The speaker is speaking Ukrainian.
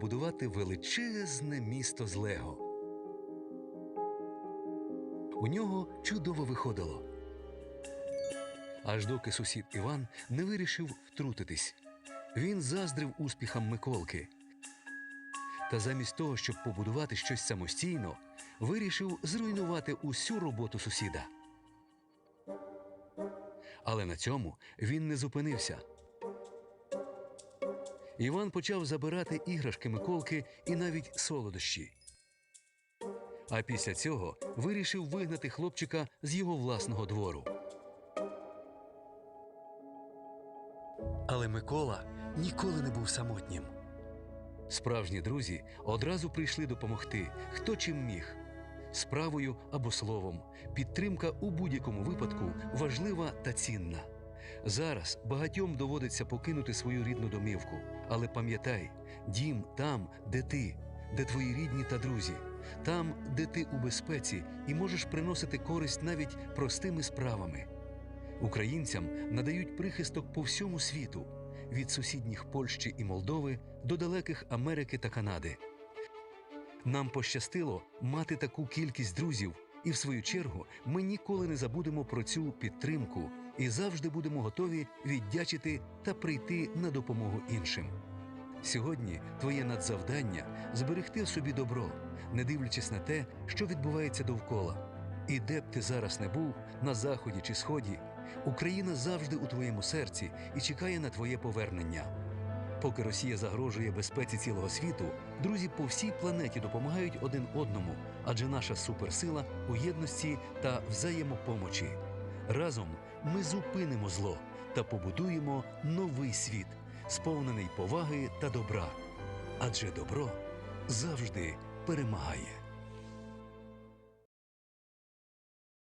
будувати величезне місто з Лего. У нього чудово виходило. Аж доки сусід Іван не вирішив втрутитись. Він заздрив успіхам Миколки. Та замість того, щоб побудувати щось самостійно, вирішив зруйнувати усю роботу сусіда. Але на цьому він не зупинився. Іван почав забирати іграшки Миколки і навіть солодощі. А після цього вирішив вигнати хлопчика з його власного двору. Але Микола ніколи не був самотнім. Справжні друзі одразу прийшли допомогти, хто чим міг. Справою або словом, підтримка у будь-якому випадку важлива та цінна. Зараз багатьом доводиться покинути свою рідну домівку, але пам'ятай, дім там, де ти, де твої рідні та друзі, там, де ти у безпеці і можеш приносити користь навіть простими справами. Українцям надають прихисток по всьому світу від сусідніх Польщі і Молдови до далеких Америки та Канади. Нам пощастило мати таку кількість друзів, і в свою чергу ми ніколи не забудемо про цю підтримку і завжди будемо готові віддячити та прийти на допомогу іншим. Сьогодні твоє надзавдання зберегти в собі добро, не дивлячись на те, що відбувається довкола. І де б ти зараз не був, на заході чи сході, Україна завжди у твоєму серці і чекає на твоє повернення. Поки Росія загрожує безпеці цілого світу, друзі по всій планеті допомагають один одному, адже наша суперсила у єдності та взаємопомочі. Разом ми зупинимо зло та побудуємо новий світ, сповнений поваги та добра. Адже добро завжди перемагає.